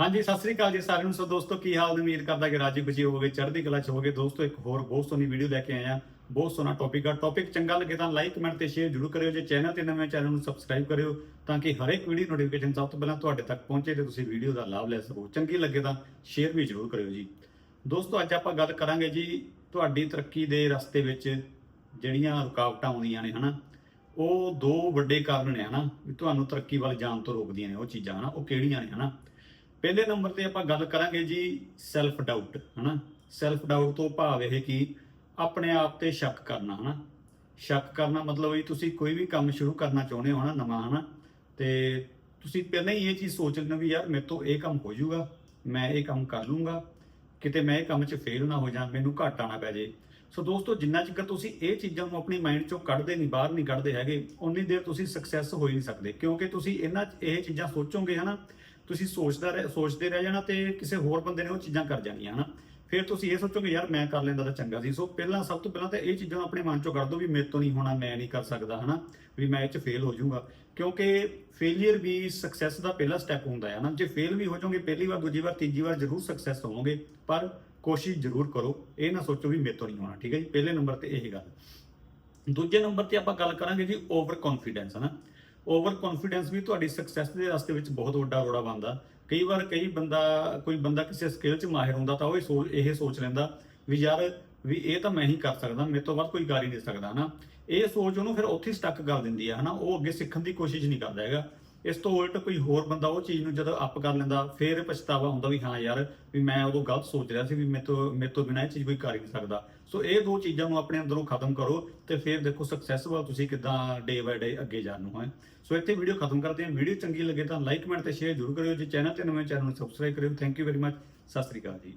ਹਾਂਜੀ, ਸਤਿ ਸ੍ਰੀ ਅਕਾਲ ਜੀ ਸਾਰਿਆਂ ਨੂੰ। ਸੋ ਦੋਸਤੋ, ਕੀ ਹਾਲ ਉਮੀਦ ਕਰਦਾ ਕਿ ਰਾਜੀ ਖੁਸ਼ੀ ਹੋਵੋਗੇ, ਚੜ੍ਹਦੀ ਕਲਾ ਚ ਹੋਵੋਗੇ। ਦੋਸਤੋ, ਇੱਕ ਹੋਰ ਬਹੁਤ ਸੋਹਣੀ ਵੀਡੀਓ ਲੈ ਕੇ ਆਏ ਆ ਬਹੁਤ ਸੋਹਣਾ ਟੌਪਿਕ ਆ। ਟੌਪਿਕ ਚੰਗਾ ਲੱਗੇ ਤਾਂ ਲਾਈਕ ਕਮੈਂਟ ਤੇ ਸ਼ੇਅਰ ਜ਼ਰੂਰ ਕਰਿਓ। ਜੇ ਚੈਨਲ ਤੇ ਨਵੇਂ ਚੈਨਲ ਨੂੰ ਸਬਸਕ੍ਰਾਈਬ ਕਰਿਓ ਤਾਂ ਕਿ ਹਰੇਕ ਵੀਡੀਓ ਨੋਟੀਫਿਕੇਸ਼ਨ ਸਭ ਤੋਂ ਪਹਿਲਾਂ ਤੁਹਾਡੇ ਤੱਕ ਪਹੁੰਚੇ ਤੇ ਤੁਸੀਂ ਵੀਡੀਓ ਦਾ ਲਾਭ ਲੈ ਸਕੋ। ਚੰਗੀ ਲੱਗੇ ਤਾਂ ਸ਼ੇਅਰ ਵੀ ਜ਼ਰੂਰ ਕਰਿਓ ਜੀ। ਦੋਸਤੋ, ਅੱਜ ਆਪਾਂ ਗੱਲ ਕਰਾਂਗੇ ਜੀ ਤੁਹਾਡੀ ਤਰੱਕੀ ਦੇ ਰਸਤੇ ਵਿੱਚ ਜਿਹੜੀਆਂ ਰੁਕਾਵਟਾਂ ਆਉਂਦੀਆਂ ਨੇ, ਹਨਾ? ਉਹ ਦੋ ਵੱਡੇ ਕਾਰਨ ਨੇ, ਹਨਾ? ਵੀ ਤੁਹਾਨੂੰ ਤਰੱਕੀ ਵੱਲ ਜਾਣ ਤੋਂ ਰੋਕਦੀਆਂ ਨੇ, ਉਹ ਚੀਜ਼ਾਂ, ਹਨਾ? ਉਹ ਕਿਹੜੀਆਂ ਨੇ, ਹਨਾ? ਪਹਿਲੇ ਨੰਬਰ ਤੇ ਆਪਾਂ ਗੱਲ ਕਰਾਂਗੇ ਜੀ ਸੈਲਫ ਡਾਊਟ ਹਨਾ? ਸੈਲਫ ਡਾਊਟ ਤੋਂ ਭਾਵ ਇਹ ਕਿ ਆਪਣੇ ਆਪ ਤੇ ਸ਼ੱਕ ਕਰਨਾ, ਹਨਾ? ਸ਼ੱਕ ਕਰਨਾ ਮਤਲਬ ਵੀ ਤੁਸੀਂ ਕੋਈ ਵੀ ਕੰਮ ਸ਼ੁਰੂ ਕਰਨਾ ਚਾਹੁੰਦੇ ਹੋ ਨਾ ਨਵਾਂ, ਹਨਾ? ਤੇ ਤੁਸੀਂ ਪਹਿਲਾਂ ਹੀ ਇਹ ਚੀਜ਼ ਸੋਚ ਲੈਣਾ ਵੀ ਯਾਰ ਮੇਰੇ ਤੋਂ ਇਹ ਕੰਮ ਹੋ ਜਾਊਗਾ, ਮੈਂ ਇਹ ਕੰਮ ਕਰ ਲੂੰਗਾ ਕਿਤੇ ਮੈਂ ਇਹ ਕੰਮ 'ਚ ਫੇਲ ਨਾ ਹੋ ਜਾ, ਮੈਨੂੰ ਘਾਟਾ ਨਾ ਪੈ ਜੇ ਸੋ ਦੋਸਤੋ, ਜਿੰਨਾ ਚਿਰ ਤੁਸੀਂ ਇਹ ਚੀਜ਼ਾਂ ਨੂੰ ਆਪਣੀ ਮਾਈਂਡ 'ਚੋਂ ਕੱਢਦੇ ਨਹੀਂ, ਬਾਹਰ ਨਹੀਂ ਕੱਢਦੇ ਹੈਗੇ ਉਨੀ ਦੇਰ ਤੁਸੀਂ ਸਕਸੈਸ ਹੋ ਹੀ ਨਹੀਂ ਸਕਦੇ, ਕਿਉਂਕਿ ਤੁਸੀਂ ਇਹਨਾਂ ਇਹ ਚੀਜ਼ਾਂ ਸੋਚੋਗੇ, ਹਨਾ? ਤੁਸੀਂ ਸੋਚਦਾ ਰਹਿ, ਸੋਚਦੇ ਰਹਿ ਜਾਣਾ ਤੇ ਕਿਸੇ ਹੋਰ ਬੰਦੇ ਨੇ ਉਹ ਚੀਜ਼ਾਂ ਕਰ ਜਾਣੀਆਂ, ਹਨਾ? ਫਿਰ ਤੁਸੀਂ ਇਹ ਸੋਚੋਗੇ, ਯਾਰ ਮੈਂ ਕਰ ਲੈਂਦਾ ਤਾਂ ਚੰਗਾ ਸੀ। ਸੋ ਪਹਿਲਾਂ, ਸਭ ਤੋਂ ਪਹਿਲਾਂ ਤਾਂ ਇਹ ਚੀਜ਼ਾਂ ਆਪਣੇ ਮਨ 'ਚੋਂ ਕੱਢ ਦਿਓ ਵੀ ਮੇਰੇ ਤੋਂ ਨਹੀਂ ਹੋਣਾ, ਮੈਂ ਨਹੀਂ ਕਰ ਸਕਦਾ, ਹਨਾ? ਵੀ ਮੈਂ ਇਹ 'ਚ ਫੇਲ ਹੋ ਜਾਊਂਗਾ। ਕਿਉਂਕਿ ਫੇਲਿਅਰ ਵੀ ਸਕਸੈਸ ਦਾ ਪਹਿਲਾ ਸਟੈਪ ਹੁੰਦਾ ਹੈ ਨਾ ਜੇ ਫੇਲ ਵੀ ਹੋ ਜਾਓਗੇ, ਪਹਿਲੀ ਵਾਰ, ਦੂਜੀ ਵਾਰ, ਤੀਜੀ ਵਾਰ ਜ਼ਰੂਰ ਸਕਸੈਸ ਹੋਵੋਗੇ, ਪਰ ਕੋਸ਼ਿਸ਼ ਜ਼ਰੂਰ ਕਰੋ, ਇਹ ਨਾ ਸੋਚੋ ਵੀ ਮੇਰੇ ਤੋਂ ਨਹੀਂ ਹੋਣਾ, ਠੀਕ ਹੈ ਜੀ? ਪਹਿਲੇ ਨੰਬਰ ਤੇ ਇਹ ਗੱਲ। ਦੂਜੇ ਨੰਬਰ ਤੇ ਆਪਾਂ ਗੱਲ ਕਰਾਂਗੇ ਜੀ ਓਵਰ ਕੌਨਫੀਡੈਂਸ ਹਨਾ? ਓਵਰ ਕੌਨਫੀਡੈਂਸ ਵੀ ਤੁਹਾਡੀ ਸਕਸੈਸ ਦੇ ਰਸਤੇ ਵਿੱਚ ਬਹੁਤ ਵੱਡਾ ਰੋੜਾ ਬਣਦਾ। ਕਈ ਵਾਰ ਕਈ ਬੰਦਾ, ਕੋਈ ਬੰਦਾ ਕਿਸੇ ਸਕਿੱਲ 'ਚ ਮਾਹਿਰ ਹੁੰਦਾ ਤਾਂ ਉਹ ਇਹ ਸੋਚ ਇਹ ਸੋਚ ਲੈਂਦਾ ਵੀ ਯਾਰ ਵੀ ਇਹ ਤਾਂ ਮੈਂ ਹੀ ਕਰ ਸਕਦਾ, ਮੇਰੇ ਤੋਂ ਵੱਧ ਕੋਈ ਕਰ ਹੀ ਨਹੀਂ ਸਕਦਾ, ਹਨਾ। ਇਹ ਸੋਚ ਉਹਨੂੰ ਫਿਰ ਉੱਥੇ ਸਟਕ ਕਰ ਦਿੰਦੀ ਹੈ ਹਨਾ। ਉਹ ਅੱਗੇ ਸਿੱਖਣ ਦੀ ਕੋਸ਼ਿਸ਼ ਨਹੀਂ ਕਰਦਾ ਹੈਗਾ। ਇਸ ਤੋਂ ਉਲਟ ਕੋਈ ਹੋਰ ਬੰਦਾ ਉਹ ਚੀਜ਼ ਨੂੰ ਜਦੋਂ ਅਪ ਕਰ ਲੈਂਦਾ, ਫਿਰ ਪਛਤਾਵਾ ਹੁੰਦਾ ਵੀ ਹਾਂ ਯਾਰ, ਵੀ ਮੈਂ ਉਦੋਂ ਗਲਤ ਸੋਚ ਰਿਹਾ ਸੀ ਵੀ ਮੇਰੇ ਤੋਂ ਮੇਰੇ ਤੋਂ ਬਿਨਾਂ ਇਹ ਚੀਜ਼ ਕੋਈ ਕਰ ਹੀ ਨਹੀਂ ਸਕਦਾ। ਸੋ ਇਹ ਦੋ ਚੀਜ਼ਾਂ ਨੂੰ ਆਪਣੇ ਅੰਦਰੋਂ ਖਤਮ ਕਰੋ ਤੇ ਫਿਰ ਦੇਖੋ ਸਕਸੈਸਫੁਲ ਤੁਸੀਂ ਕਿਦਾਂ ਡੇ ਬਾਏ ਡੇ ਅੱਗੇ ਜਾਣ ਨੂੰ ਹੈ। ਸੋ ਇੱਥੇ ਵੀਡੀਓ ਖਤਮ ਕਰਦੇ ਹਾਂ। ਵੀਡੀਓ ਚੰਗੀ ਲੱਗੇ ਤਾਂ ਲਾਈਕ ਕਮੈਂਟ ਤੇ ਸ਼ੇਅਰ ਜ਼ਰੂਰ ਕਰਿਓ ਜੇ। ਚੈਨਲ ਤੇ ਨਵੇਂ ਚੈਨਲ ਨੂੰ ਸਬਸਕ੍ਰਾਈਬ ਕਰਿਓ। Thank you very much Sat Sri ਅਕਾਲ ਜੀ।